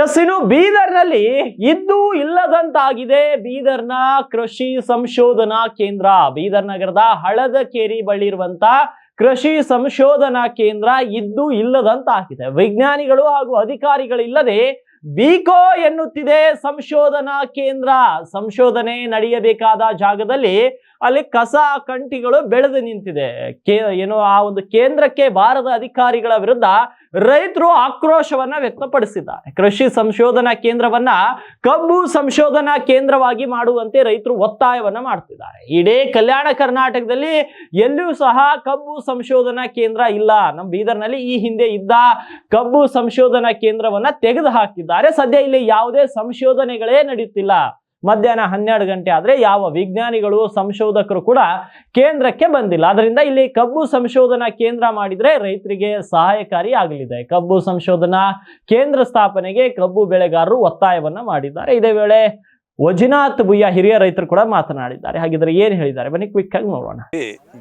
S ಇನ್ನು ಬೀದರ್ನಲ್ಲಿ ಇದ್ದು ಇಲ್ಲದಂತಾಗಿದೆ. ಬೀದರ್ನ ಕೃಷಿ ಸಂಶೋಧನಾ ಕೇಂದ್ರ, ಬೀದರ್ ನಗರದ ಹಳದಕೇರಿ ಬಳಿ ಇರುವಂತ ಕೃಷಿ ಸಂಶೋಧನಾ ಕೇಂದ್ರ ಇದ್ದು ಇಲ್ಲದಂತಾಗಿದೆ. ವಿಜ್ಞಾನಿಗಳು ಹಾಗೂ ಅಧಿಕಾರಿಗಳಿಲ್ಲದೆ ಬಿಕೋ ಎನ್ನುತ್ತಿದೆ ಸಂಶೋಧನಾ ಕೇಂದ್ರ. ಸಂಶೋಧನೆ ನಡೆಯಬೇಕಾದ ಜಾಗದಲ್ಲಿ ಅಲ್ಲಿ ಕಸ ಕಂಟಿಗಳು ಬೆಳೆದು ನಿಂತಿದೆ. ಏನು ಆ ಒಂದು ಕೇಂದ್ರಕ್ಕೆ ಬಾರದ ಅಧಿಕಾರಿಗಳ ವಿರುದ್ಧ ರೈತರು ಆಕ್ರೋಶವನ್ನ ವ್ಯಕ್ತಪಡಿಸಿದ್ದಾರೆ. ಕೃಷಿ ಸಂಶೋಧನಾ ಕೇಂದ್ರವನ್ನ ಕಬ್ಬು ಸಂಶೋಧನಾ ಕೇಂದ್ರವಾಗಿ ಮಾಡುವಂತೆ ರೈತರು ಒತ್ತಾಯವನ್ನ ಮಾಡ್ತಿದ್ದಾರೆ. ಇಡೀ ಕಲ್ಯಾಣ ಕರ್ನಾಟಕದಲ್ಲಿ ಎಲ್ಲೂ ಸಹ ಕಬ್ಬು ಸಂಶೋಧನಾ ಕೇಂದ್ರ ಇಲ್ಲ. ನಮ್ಮ ಬೀದರ್ನಲ್ಲಿ ಈ ಹಿಂದೆ ಇದ್ದ ಕಬ್ಬು ಸಂಶೋಧನಾ ಕೇಂದ್ರವನ್ನ ತೆಗೆದು ಹಾಕಿದ್ದಾರೆ ಸದ್ಯ ಇಲ್ಲಿ ಯಾವುದೇ ಸಂಶೋಧನೆಗಳೇ ನಡೆಯುತ್ತಿಲ್ಲ ಮಧ್ಯಾಹ್ನ ಹನ್ನೆರಡು ಗಂಟೆ ಆದ್ರೆ ಯಾವ ವಿಜ್ಞಾನಿಗಳು, ಸಂಶೋಧಕರು ಕೂಡ ಕೇಂದ್ರಕ್ಕೆ ಬಂದಿಲ್ಲ. ಅದರಿಂದ ಇಲ್ಲಿ ಕಬ್ಬು ಸಂಶೋಧನಾ ಕೇಂದ್ರ ಮಾಡಿದ್ರೆ ರೈತರಿಗೆ ಸಹಾಯಕಾರಿ ಆಗಲಿದೆ. ಕಬ್ಬು ಸಂಶೋಧನಾ ಕೇಂದ್ರ ಸ್ಥಾಪನೆಗೆ ಕಬ್ಬು ಬೆಳೆಗಾರರು ಒತ್ತಾಯವನ್ನ ಮಾಡಿದ್ದಾರೆ. ಇದೇ ವೇಳೆ ವಜಿನಾಥ್ ಬುಯ್ಯ ಹಿರಿಯ ರೈತರು ಕೂಡ ಮಾತನಾಡಿದ್ದಾರೆ. ಹಾಗಿದ್ರೆ ಏನ್ ಹೇಳಿದ್ದಾರೆ? ಬನ್ನಿ ಕ್ವಿಕ್ ಆಗಿ ನೋಡೋಣ.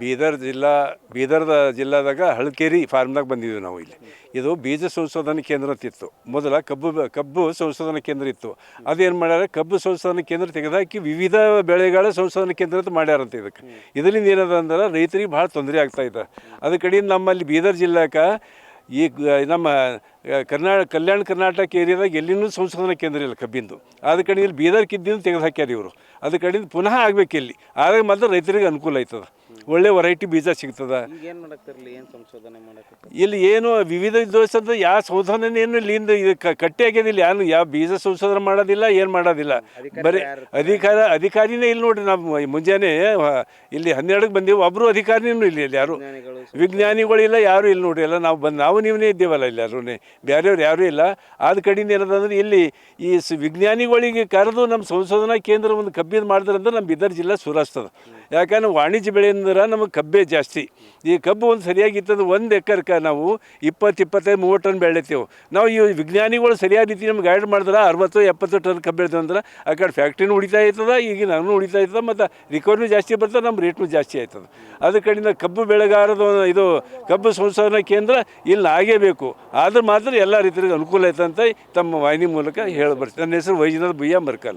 ಬೀದರ್ ಜಿಲ್ಲಾ, ಬೀದರ್ದ ಜಿಲ್ಲಾದಾಗ ಹಳಕೇರಿ ಫಾರ್ಮ್ದಾಗ ಬಂದಿದ್ವಿ ನಾವು ಇಲ್ಲಿ. ಇದು ಬೀಜ ಸಂಶೋಧನಾ ಕೇಂದ್ರ ಅಂತ ಇತ್ತು. ಮೊದಲ ಕಬ್ಬು ಕಬ್ಬು ಸಂಶೋಧನಾ ಕೇಂದ್ರ ಇತ್ತು. ಅದೇನು ಮಾಡ್ಯಾರ? ಕಬ್ಬು ಸಂಶೋಧನಾ ಕೇಂದ್ರ ತೆಗೆದಾಕಿ ವಿವಿಧ ಬೆಳೆಗಳ ಸಂಶೋಧನಾ ಕೇಂದ್ರ ಅಂತ ಮಾಡ್ಯಾರಂತ ಇದಕ್ಕೆ. ಇದರಿಂದ ಏನದ ಅಂದ್ರೆ ರೈತರಿಗೆ ಭಾಳ ತೊಂದರೆ ಆಗ್ತಾ ಇದೆ. ಅದ ನಮ್ಮಲ್ಲಿ ಬೀದರ್ ಜಿಲ್ಲಾಕ ಈ ನಮ್ಮ ಕರ್ನಾಟಕ ಕಲ್ಯಾಣ ಕರ್ನಾಟಕ ಏರಿಯಾದಾಗ ಎಲ್ಲಿನೂ ಸಂಶೋಧನಾ ಕೇಂದ್ರ ಇಲ್ಲ ಕಬ್ಬಿಂದು. ಅದ ಕಡೆ ಇಲ್ಲಿ ಬೀದರ್ ಕಿದ್ದಿನ ತೆಗೆದು ಹಾಕ್ಯಾರ ಇವರು. ಅದ ಕಡೆಯಿಂದ ಪುನಃ ಆಗಬೇಕು ಇಲ್ಲಿ ಆದರೆ ಮಾತ್ರ ರೈತರಿಗೆ ಅನುಕೂಲ ಆಯ್ತದ. ಒಳ್ಳೆ ವೆರೈಟಿ ಬೀಜ ಸಿಗ್ತದ. ಈಗ ಏನು ಮಾಡಕ್ತಿರ್ಲಿ ಏನು ಸಂಶೋಧನೆ ಮಾಡಕ್ಕೆ ಇಲ್ಲಿ ಏನು ವಿವಿಧ ದೋಷದ ಯಾವ ಸಂಶೋಧನೆ ಏನು ಇಲ್ಲಿಂದ ಇದು ಕ- ಕಟ್ಟಿ ಆಗ್ಯದಿಲ್ಲ. ಯಾರು ಯಾವ ಬೀಜ ಸಂಶೋಧನೆ ಮಾಡೋದಿಲ್ಲ ಏನು ಮಾಡೋದಿಲ್ಲ. ಬರೀ ಅಧಿಕಾರ ಅಧಿಕಾರಿನೇ ಇಲ್ಲಿ ನೋಡ್ರಿ ನಾವು ಮುಂಜಾನೆ ಆ, ಇಲ್ಲಿ ಹನ್ನೆರಡಕ್ಕೆ ಬಂದೀವಿ. ಒಬ್ಬರು ಅಧಿಕಾರಿನೂ ಇಲ್ಲ ಇಲ್ಲಿ ಯಾರು. ವಿಜ್ಞಾನಿಗಳು ಇಲ್ಲ ಯಾರು ಇಲ್ಲಿ ನೋಡಿ ಎಲ್ಲ ನಾವು ಬಂದು ನಾವು ನೀವೇ ಇದ್ದೇವಲ್ಲ ಇಲ್ಲಿ ಯಾರೂ ಬೇರೆಯವ್ರು ಯಾರೂ ಇಲ್ಲ. ಆದ ಕಡೆಯಿಂದ ಏನದಂದ್ರೆ ಇಲ್ಲಿ ಈ ಸ ವಿಜ್ಞಾನಿಗಳಿಗೆ ಕರೆದು ನಮ್ಮ ಸಂಶೋಧನಾ ಕೇಂದ್ರ ಒಂದು ಕಬ್ಬಿದ ಮಾಡಿದ್ರಂದ್ರೆ ನಮ್ಮ ಬಿದರ್ ಜಿಲ್ಲೆ ಸುರಾಸ್ತದ. ಯಾಕಂದ್ರೆ ವಾಣಿಜ್ಯ ಬೆಳೆ ಅಂದ್ರೆ ನಮಗೆ ಕಬ್ಬೇ ಜಾಸ್ತಿ. ಈ ಕಬ್ಬು ಒಂದು ಸರಿಯಾಗಿ ಇತ್ತಂದ್ರೆ ಒಂದು ಎಕರ್ಕ ನಾವು ಇಪ್ಪತ್ತು ಇಪ್ಪತ್ತೈದು ಮೂವತ್ತು ಟನ್ ಬೆಳಿತೇವೆ ನಾವು ಈ ವಿಜ್ಞಾನಿಗಳು ಸರಿಯಾದ ರೀತಿ ನಮ್ಗೆ ಗೈಡ್ ಮಾಡಿದ್ರೆ ಅರವತ್ತು, ಎಪ್ಪತ್ತು ಟನ್ ಕಬ್ಬು ಬೆಳೆದೇವೆ ಅಂದ್ರೆ ಆ ಕಡೆ ಫ್ಯಾಕ್ಟ್ರಿನೂ ಉಳಿತಾ ಇರ್ತದೆ ಈಗ ನಾನು ಉಳಿತಾ ಇರ್ತದೆ, ಮತ್ತು ರಿಕವರಿನೂ ಜಾಸ್ತಿ ಬರ್ತದೆ ನಮ್ಮ ರೇಟ್ನೂ ಜಾಸ್ತಿ ಆಯ್ತದೆ. ಅದ್ರ ಕಡೆಯಿಂದ ಕಬ್ಬು ಬೆಳೆಗಾರದ ಇದು ಕಬ್ಬು ಸಂಶೋಧನಾ ಕೇಂದ್ರ ಇಲ್ಲಿ ಆಗೇಬೇಕು ಆದ್ರೆ ಮಾತ್ರ ಎಲ್ಲ ರೈತರಿಗೆ ಅನುಕೂಲ ಆಯ್ತಂತ ತಮ್ಮ ವಾಹಿನಿ ಮೂಲಕ ಹೇಳಿ ಬರ್ತೀನಿ ನನ್ನ ಹೆಸರು ವೈಜನಾಥ್ ಬುಯ್ಯ ಮರ್ಕಲ್.